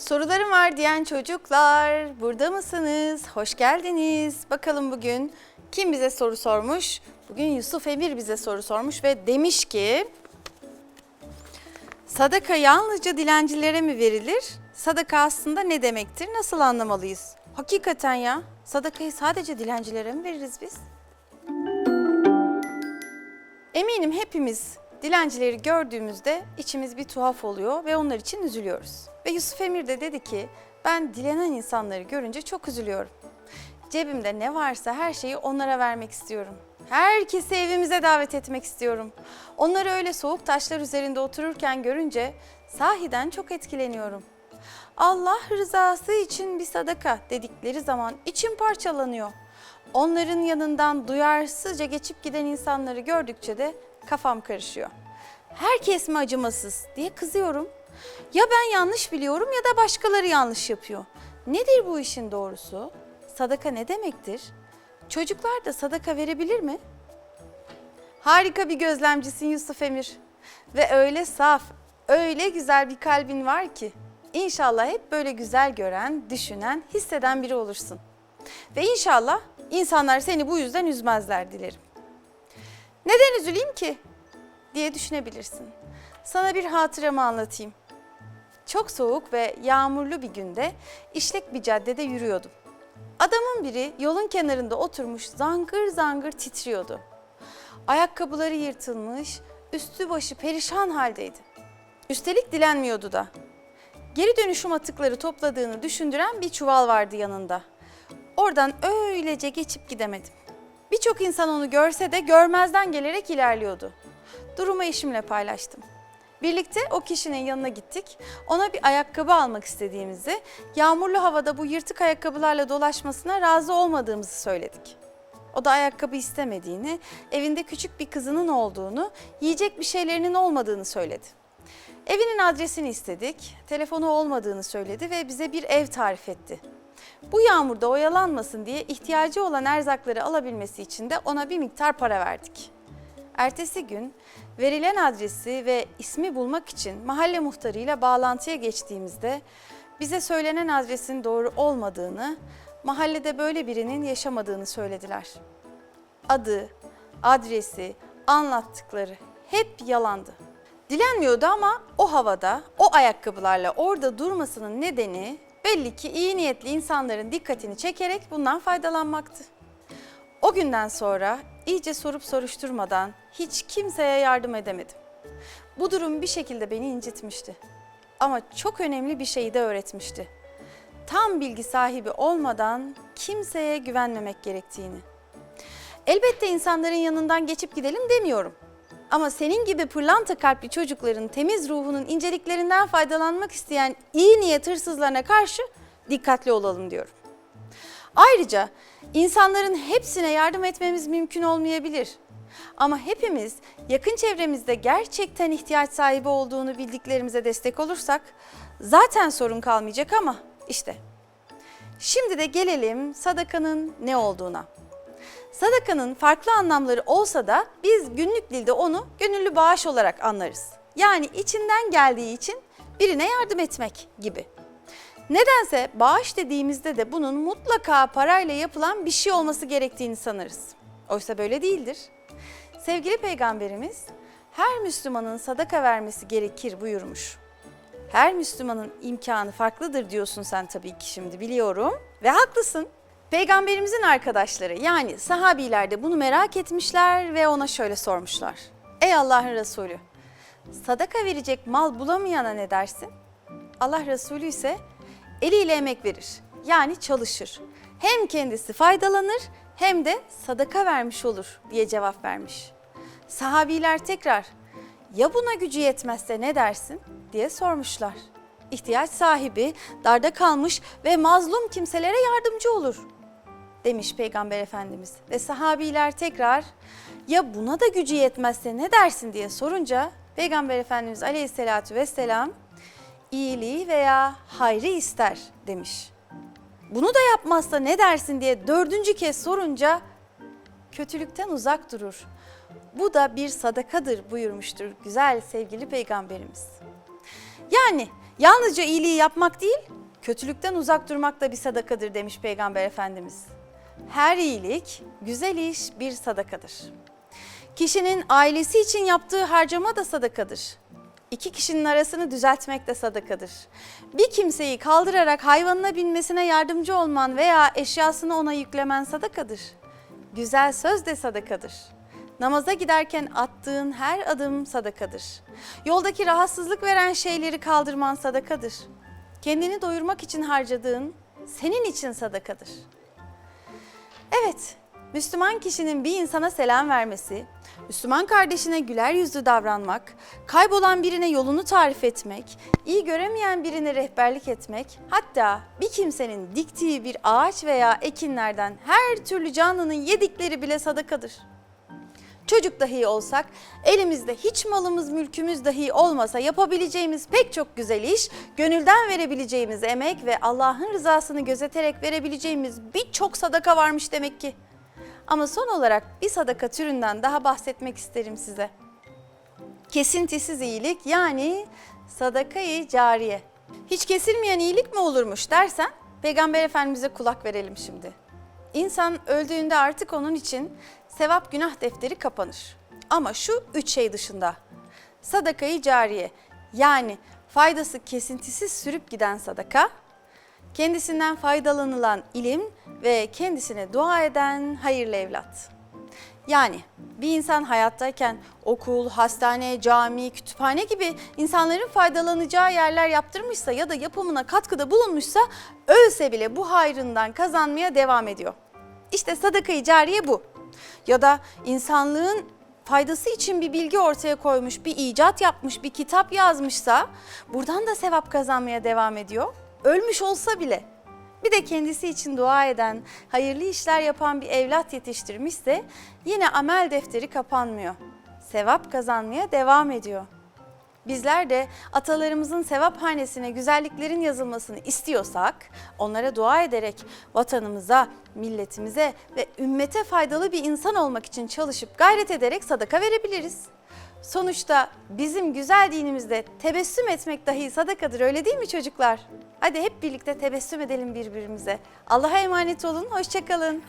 Sorularım var diyen çocuklar, burada mısınız? Hoş geldiniz. Bakalım bugün kim bize soru sormuş? Bugün Yusuf Emir bize soru sormuş ve demiş ki... Sadaka yalnızca dilencilere mi verilir? Sadaka aslında ne demektir? Nasıl anlamalıyız? Hakikaten ya, sadakayı sadece dilencilere mi veririz biz? Eminim hepimiz dilencileri gördüğümüzde içimiz bir tuhaf oluyor ve onlar için üzülüyoruz. Ve Yusuf Emir de dedi ki ben dilenen insanları görünce çok üzülüyorum. Cebimde ne varsa her şeyi onlara vermek istiyorum. Herkesi evimize davet etmek istiyorum. Onları öyle soğuk taşlar üzerinde otururken görünce sahiden çok etkileniyorum. Allah rızası için bir sadaka dedikleri zaman içim parçalanıyor. Onların yanından duyarsızca geçip giden insanları gördükçe de kafam karışıyor. Herkes mi acımasız diye kızıyorum. Ya ben yanlış biliyorum ya da başkaları yanlış yapıyor. Nedir bu işin doğrusu? Sadaka ne demektir? Çocuklar da sadaka verebilir mi? Harika bir gözlemcisin Yusuf Emir. Ve öyle saf, öyle güzel bir kalbin var ki. İnşallah hep böyle güzel gören, düşünen, hisseden biri olursun. Ve inşallah insanlar seni bu yüzden üzmezler dilerim. Neden üzüleyim ki? diye düşünebilirsin. Sana bir hatıramı anlatayım. Çok soğuk ve yağmurlu bir günde işlek bir caddede yürüyordum. Adamın biri yolun kenarında oturmuş zangır zangır titriyordu. Ayakkabıları yırtılmış, üstü başı perişan haldeydi. Üstelik dilenmiyordu da. Geri dönüşüm atıkları topladığını düşündüren bir çuval vardı yanında. Oradan öylece geçip gidemedim. Birçok insan onu görse de görmezden gelerek ilerliyordu. Durumu eşimle paylaştım. Birlikte o kişinin yanına gittik. Ona bir ayakkabı almak istediğimizi, yağmurlu havada bu yırtık ayakkabılarla dolaşmasına razı olmadığımızı söyledik. O da ayakkabı istemediğini, evinde küçük bir kızının olduğunu, yiyecek bir şeylerinin olmadığını söyledi. Evinin adresini istedik, telefonu olmadığını söyledi ve bize bir ev tarif etti. Bu yağmurda oyalanmasın diye ihtiyacı olan erzakları alabilmesi için de ona bir miktar para verdik. Ertesi gün verilen adresi ve ismi bulmak için mahalle muhtarıyla bağlantıya geçtiğimizde bize söylenen adresin doğru olmadığını, mahallede böyle birinin yaşamadığını söylediler. Adı, adresi, anlattıkları hep yalandı. Dilenmiyordu ama o havada, o ayakkabılarla orada durmasının nedeni belli ki iyi niyetli insanların dikkatini çekerek bundan faydalanmaktı. O günden sonra iyice sorup soruşturmadan hiç kimseye yardım edemedim. Bu durum bir şekilde beni incitmişti. Ama çok önemli bir şeyi de öğretmişti. Tam bilgi sahibi olmadan kimseye güvenmemek gerektiğini. Elbette insanların yanından geçip gidelim demiyorum. Ama senin gibi pırlanta kalpli çocukların temiz ruhunun inceliklerinden faydalanmak isteyen iyi niyet hırsızlarına karşı dikkatli olalım diyorum. Ayrıca insanların hepsine yardım etmemiz mümkün olmayabilir. Ama hepimiz yakın çevremizde gerçekten ihtiyaç sahibi olduğunu bildiklerimize destek olursak zaten sorun kalmayacak ama işte. Şimdi de gelelim sadakanın ne olduğuna. Sadakanın farklı anlamları olsa da biz günlük dilde onu gönüllü bağış olarak anlarız. Yani içinden geldiği için birine yardım etmek gibi. Nedense bağış dediğimizde de bunun mutlaka parayla yapılan bir şey olması gerektiğini sanırız. Oysa böyle değildir. Sevgili peygamberimiz her Müslümanın sadaka vermesi gerekir buyurmuş. Her Müslümanın imkanı farklıdır diyorsun sen tabii ki şimdi biliyorum ve haklısın. Peygamberimizin arkadaşları yani sahabiler de bunu merak etmişler ve ona şöyle sormuşlar. Ey Allah'ın Resulü sadaka verecek mal bulamayana ne dersin? Allah Resulü ise eliyle emek verir. Yani çalışır. Hem kendisi faydalanır hem de sadaka vermiş olur diye cevap vermiş. Sahabiler tekrar ya buna gücü yetmezse ne dersin diye sormuşlar. İhtiyaç sahibi, darda kalmış ve mazlum kimselere yardımcı olur demiş Peygamber Efendimiz. Ve sahabiler tekrar ya buna da gücü yetmezse ne dersin diye sorunca Peygamber Efendimiz Aleyhisselatü Vesselam iyiliği veya hayrı ister demiş. Bunu da yapmazsa ne dersin diye dördüncü kez sorunca kötülükten uzak durur. Bu da bir sadakadır buyurmuştur güzel sevgili peygamberimiz. Yani Yalnızca iyiliği yapmak değil, kötülükten uzak durmak da bir sadakadır demiş Peygamber Efendimiz. Her iyilik, güzel iş bir sadakadır. Kişinin ailesi için yaptığı harcama da sadakadır. İki kişinin arasını düzeltmek de sadakadır. Bir kimseyi kaldırarak hayvanına binmesine yardımcı olman veya eşyasını ona yüklemen sadakadır. Güzel söz de sadakadır. Namaza giderken attığın her adım sadakadır. Yoldaki rahatsızlık veren şeyleri kaldırman sadakadır. Kendini doyurmak için harcadığın senin için sadakadır. Evet, Müslüman kişinin bir insana selam vermesi, Müslüman kardeşine güler yüzlü davranmak, kaybolan birine yolunu tarif etmek, iyi göremeyen birine rehberlik etmek, hatta bir kimsenin diktiği bir ağaç veya ekinlerden her türlü canlının yedikleri bile sadakadır. Çocuk dahi olsak, elimizde hiç malımız mülkümüz dahi olmasa yapabileceğimiz pek çok güzel iş, gönülden verebileceğimiz emek ve Allah'ın rızasını gözeterek verebileceğimiz birçok sadaka varmış demek ki. Ama son olarak bir sadaka türünden daha bahsetmek isterim size. Kesintisiz iyilik yani sadakayı cariye. Hiç kesilmeyen iyilik mi olurmuş dersen Peygamber Efendimiz'e kulak verelim şimdi. İnsan öldüğünde artık onun için sevap günah defteri kapanır. Ama şu üç şey dışında. Sadakayı cariye yani faydası kesintisiz sürüp giden sadaka, kendisinden faydalanılan ilim ve kendisine dua eden hayırlı evlat. Yani bir insan hayattayken okul, hastane, cami, kütüphane gibi insanların faydalanacağı yerler yaptırmışsa ya da yapımına katkıda bulunmuşsa ölse bile bu hayrından kazanmaya devam ediyor. İşte sadakayı cariye bu. Ya da insanlığın faydası için bir bilgi ortaya koymuş, bir icat yapmış, bir kitap yazmışsa buradan da sevap kazanmaya devam ediyor. Ölmüş olsa bile. Bir de kendisi için dua eden, hayırlı işler yapan bir evlat yetiştirmişse yine amel defteri kapanmıyor. Sevap kazanmaya devam ediyor. Bizler de atalarımızın sevap hanesine güzelliklerin yazılmasını istiyorsak onlara dua ederek vatanımıza, milletimize ve ümmete faydalı bir insan olmak için çalışıp gayret ederek sadaka verebiliriz. Sonuçta bizim güzel dinimizde tebessüm etmek dahi sadakadır öyle değil mi çocuklar? Hadi hep birlikte tebessüm edelim birbirimize. Allah'a emanet olun, hoşçakalın.